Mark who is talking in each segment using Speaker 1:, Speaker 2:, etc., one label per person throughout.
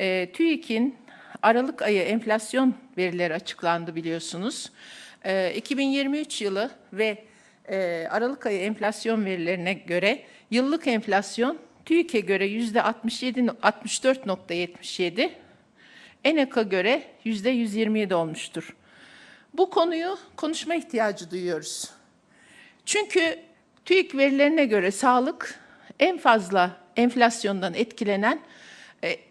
Speaker 1: E, TÜİK'in Aralık ayı enflasyon verileri açıklandı biliyorsunuz. E, 2023 yılı ve e, Aralık ayı enflasyon verilerine göre yıllık enflasyon TÜİK'e göre yüzde 67 64.77, ENAK'a göre yüzde 127 olmuştur. Bu konuyu konuşma ihtiyacı duyuyoruz. Çünkü TÜİK verilerine göre sağlık en fazla enflasyondan etkilenen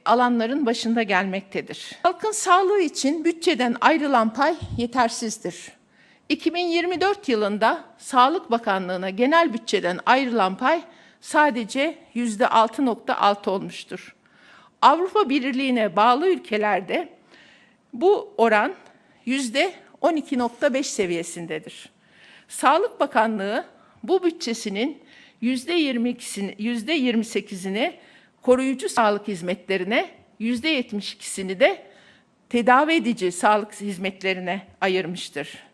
Speaker 1: alanların başında gelmektedir. Halkın sağlığı için bütçeden ayrılan pay yetersizdir. 2024 yılında Sağlık Bakanlığı'na genel bütçeden ayrılan pay sadece %6.6 olmuştur. Avrupa Birliği'ne bağlı ülkelerde bu oran %12.5 seviyesindedir. Sağlık Bakanlığı bu bütçesinin %22'sini, %28'ini koruyucu sağlık hizmetlerine, %72'sini de tedavi edici sağlık hizmetlerine ayırmıştır.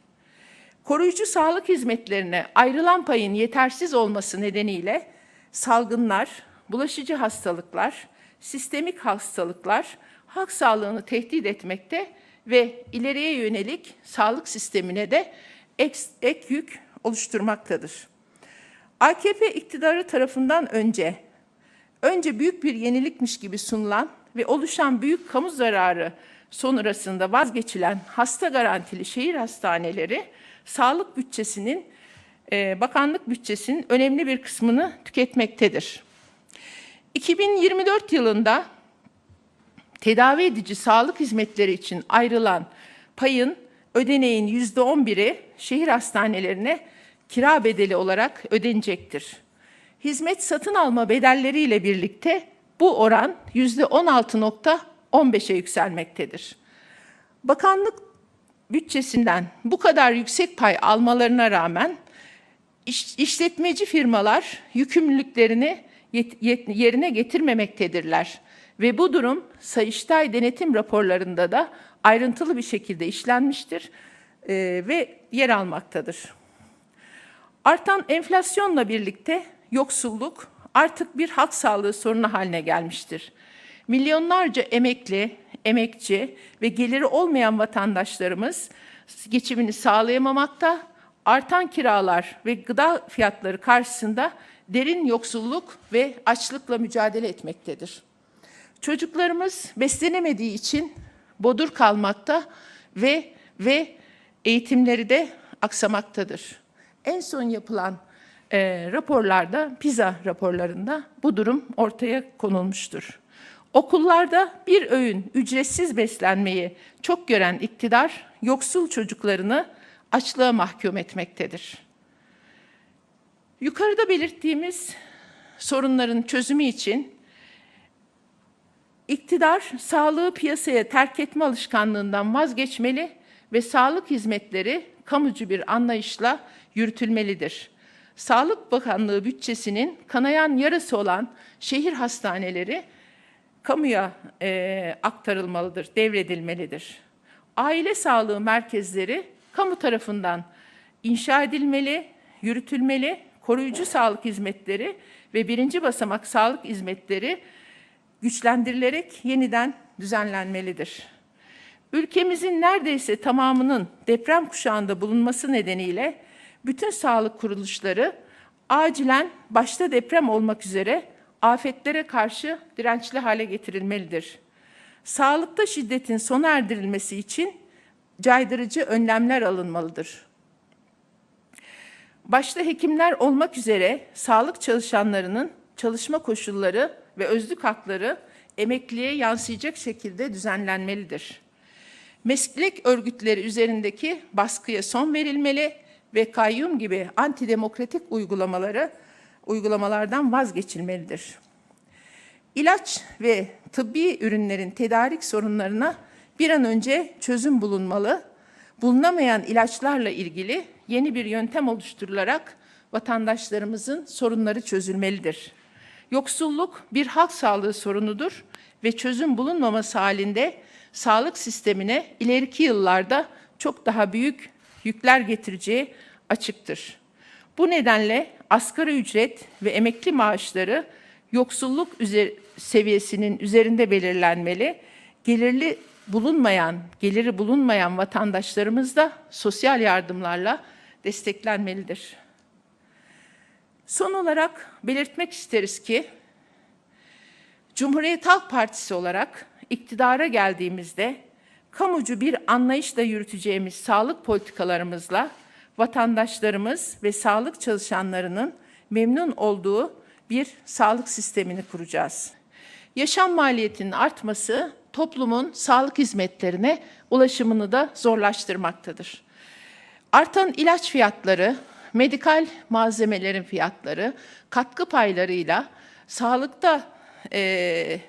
Speaker 1: Koruyucu sağlık hizmetlerine ayrılan payın yetersiz olması nedeniyle salgınlar, bulaşıcı hastalıklar, sistemik hastalıklar halk sağlığını tehdit etmekte ve ileriye yönelik sağlık sistemine de ek, ek yük oluşturmaktadır. AKP iktidarı tarafından önce önce büyük bir yenilikmiş gibi sunulan ve oluşan büyük kamu zararı sonrasında vazgeçilen hasta garantili şehir hastaneleri sağlık bütçesinin e, bakanlık bütçesinin önemli bir kısmını tüketmektedir. 2024 yılında tedavi edici sağlık hizmetleri için ayrılan payın ödeneğin yüzde on biri şehir hastanelerine kira bedeli olarak ödenecektir. Hizmet satın alma bedelleriyle birlikte bu oran yüzde on altı nokta on beşe yükselmektedir. Bakanlık bütçesinden bu kadar yüksek pay almalarına rağmen iş, işletmeci firmalar yükümlülüklerini yerine getirmemektedirler. Ve bu durum Sayıştay denetim raporlarında da ayrıntılı bir şekilde işlenmiştir e, ve yer almaktadır. Artan enflasyonla birlikte yoksulluk artık bir halk sağlığı sorunu haline gelmiştir. Milyonlarca emekli, emekçi ve geliri olmayan vatandaşlarımız geçimini sağlayamamakta, artan kiralar ve gıda fiyatları karşısında derin yoksulluk ve açlıkla mücadele etmektedir. Çocuklarımız beslenemediği için bodur kalmakta ve ve eğitimleri de aksamaktadır. En son yapılan e, raporlarda, PISA raporlarında bu durum ortaya konulmuştur. Okullarda bir öğün ücretsiz beslenmeyi çok gören iktidar, yoksul çocuklarını açlığa mahkum etmektedir. Yukarıda belirttiğimiz sorunların çözümü için iktidar sağlığı piyasaya terk etme alışkanlığından vazgeçmeli ve sağlık hizmetleri kamucu bir anlayışla yürütülmelidir. Sağlık Bakanlığı bütçesinin kanayan yarısı olan şehir hastaneleri kamuya e, aktarılmalıdır, devredilmelidir. Aile sağlığı merkezleri kamu tarafından inşa edilmeli, yürütülmeli, koruyucu sağlık hizmetleri ve birinci basamak sağlık hizmetleri güçlendirilerek yeniden düzenlenmelidir. Ülkemizin neredeyse tamamının deprem kuşağında bulunması nedeniyle bütün sağlık kuruluşları acilen başta deprem olmak üzere afetlere karşı dirençli hale getirilmelidir. Sağlıkta şiddetin sona erdirilmesi için caydırıcı önlemler alınmalıdır. Başta hekimler olmak üzere sağlık çalışanlarının çalışma koşulları ve özlük hakları emekliye yansıyacak şekilde düzenlenmelidir. Meslek örgütleri üzerindeki baskıya son verilmeli ve kayyum gibi antidemokratik uygulamaları uygulamalardan vazgeçilmelidir. İlaç ve tıbbi ürünlerin tedarik sorunlarına bir an önce çözüm bulunmalı. Bulunamayan ilaçlarla ilgili yeni bir yöntem oluşturularak vatandaşlarımızın sorunları çözülmelidir. Yoksulluk bir halk sağlığı sorunudur ve çözüm bulunmaması halinde sağlık sistemine ileriki yıllarda çok daha büyük yükler getireceği açıktır. Bu nedenle asgari ücret ve emekli maaşları yoksulluk üzer, seviyesinin üzerinde belirlenmeli. Gelirli bulunmayan, geliri bulunmayan vatandaşlarımız da sosyal yardımlarla desteklenmelidir. Son olarak belirtmek isteriz ki Cumhuriyet Halk Partisi olarak iktidara geldiğimizde kamucu bir anlayışla yürüteceğimiz sağlık politikalarımızla vatandaşlarımız ve sağlık çalışanlarının memnun olduğu bir sağlık sistemini kuracağız. Yaşam maliyetinin artması toplumun sağlık hizmetlerine ulaşımını da zorlaştırmaktadır. Artan ilaç fiyatları, medikal malzemelerin fiyatları, katkı paylarıyla sağlıkta e,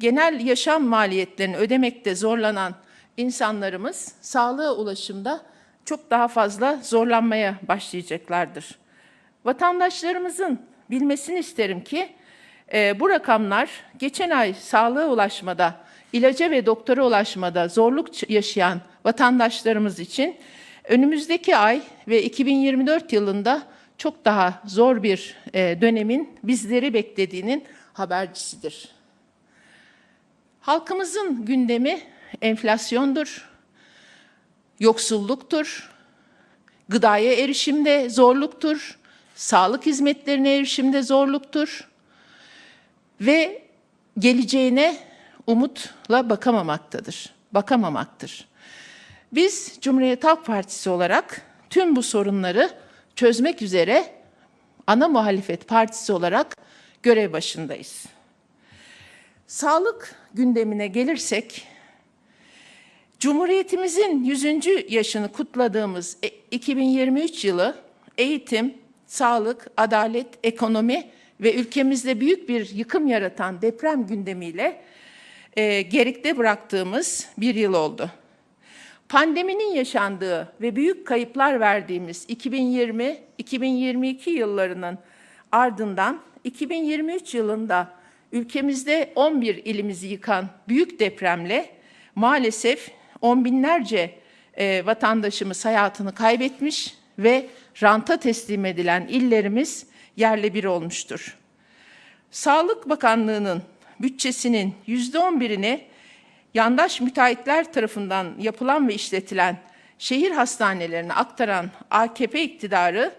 Speaker 1: genel yaşam maliyetlerini ödemekte zorlanan insanlarımız sağlığa ulaşımda çok daha fazla zorlanmaya başlayacaklardır. Vatandaşlarımızın bilmesini isterim ki e, bu rakamlar geçen ay sağlığa ulaşmada, ilaca ve doktora ulaşmada zorluk yaşayan vatandaşlarımız için önümüzdeki ay ve 2024 yılında çok daha zor bir e, dönemin bizleri beklediğinin habercisidir. Halkımızın gündemi enflasyondur, yoksulluktur, gıdaya erişimde zorluktur, sağlık hizmetlerine erişimde zorluktur ve geleceğine umutla bakamamaktadır, bakamamaktır. Biz Cumhuriyet Halk Partisi olarak tüm bu sorunları çözmek üzere ana muhalefet partisi olarak görev başındayız. Sağlık gündemine gelirsek, Cumhuriyetimizin 100. yaşını kutladığımız 2023 yılı eğitim, sağlık, adalet, ekonomi ve ülkemizde büyük bir yıkım yaratan deprem gündemiyle e, gerikte bıraktığımız bir yıl oldu. Pandeminin yaşandığı ve büyük kayıplar verdiğimiz 2020-2022 yıllarının ardından 2023 yılında ülkemizde 11 ilimizi yıkan büyük depremle maalesef on binlerce e, vatandaşımız hayatını kaybetmiş ve ranta teslim edilen illerimiz yerle bir olmuştur. Sağlık Bakanlığı'nın bütçesinin yüzde on birini yandaş müteahhitler tarafından yapılan ve işletilen şehir hastanelerine aktaran AKP iktidarı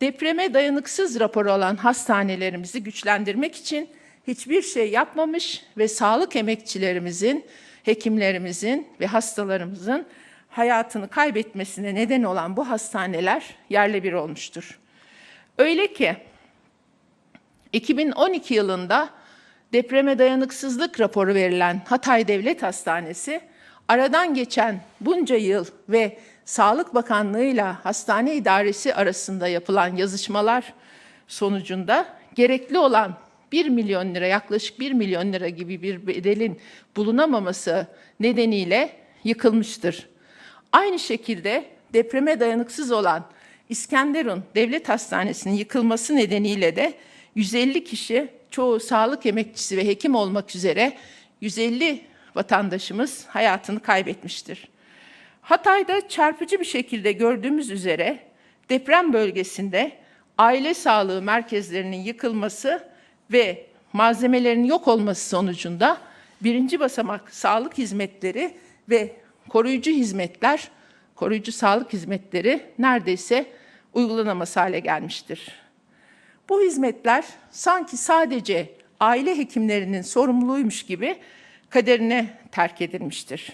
Speaker 1: depreme dayanıksız raporu olan hastanelerimizi güçlendirmek için hiçbir şey yapmamış ve sağlık emekçilerimizin, hekimlerimizin ve hastalarımızın hayatını kaybetmesine neden olan bu hastaneler yerle bir olmuştur. Öyle ki 2012 yılında depreme dayanıksızlık raporu verilen Hatay Devlet Hastanesi aradan geçen bunca yıl ve Sağlık Bakanlığı ile hastane idaresi arasında yapılan yazışmalar sonucunda gerekli olan 1 milyon lira yaklaşık 1 milyon lira gibi bir bedelin bulunamaması nedeniyle yıkılmıştır. Aynı şekilde depreme dayanıksız olan İskenderun Devlet Hastanesi'nin yıkılması nedeniyle de 150 kişi çoğu sağlık emekçisi ve hekim olmak üzere 150 vatandaşımız hayatını kaybetmiştir. Hatay'da çarpıcı bir şekilde gördüğümüz üzere deprem bölgesinde aile sağlığı merkezlerinin yıkılması ve malzemelerin yok olması sonucunda birinci basamak sağlık hizmetleri ve koruyucu hizmetler, koruyucu sağlık hizmetleri neredeyse uygulanamaz hale gelmiştir. Bu hizmetler sanki sadece aile hekimlerinin sorumluluğuymuş gibi kaderine terk edilmiştir.